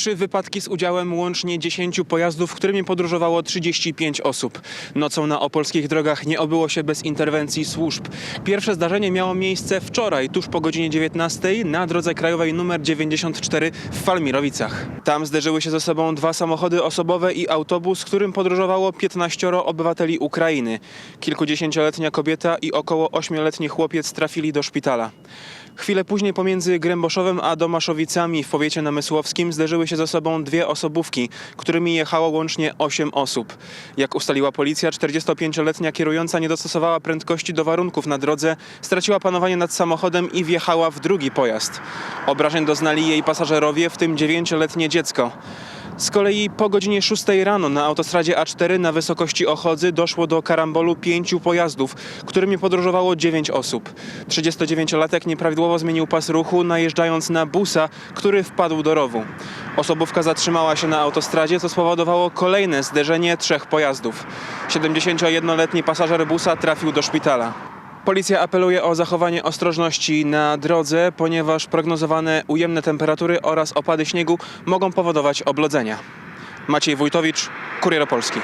Trzy wypadki z udziałem łącznie 10 pojazdów, którymi podróżowało 35 osób. Nocą na opolskich drogach nie obyło się bez interwencji służb. Pierwsze zdarzenie miało miejsce wczoraj, tuż po godzinie 19 na drodze krajowej nr 94 w Falmirowicach. Tam zderzyły się ze sobą dwa samochody osobowe i autobus, którym podróżowało 15 obywateli Ukrainy. Kilkudziesięcioletnia kobieta i około 8-letni chłopiec trafili do szpitala. Chwilę później pomiędzy Gręboszowem a Domaszowicami w powiecie namysłowskim zderzyły się ze sobą dwie osobówki, którymi jechało łącznie 8 osób. Jak ustaliła policja, 45-letnia kierująca nie dostosowała prędkości do warunków na drodze, straciła panowanie nad samochodem i wjechała w drugi pojazd. Obrażeń doznali jej pasażerowie, w tym 9-letnie dziecko. Z kolei po godzinie 6 rano na autostradzie A4 na wysokości Ochodzy doszło do karambolu pięciu pojazdów, którymi podróżowało 9 osób. 39-latek nieprawidłowo zmienił pas ruchu, najeżdżając na busa, który wpadł do rowu. Osobówka zatrzymała się na autostradzie, co spowodowało kolejne zderzenie trzech pojazdów. 71-letni pasażer busa trafił do szpitala. Policja apeluje o zachowanie ostrożności na drodze, ponieważ prognozowane ujemne temperatury oraz opady śniegu mogą powodować oblodzenia. Maciej Wójtowicz, Kurier Opolski.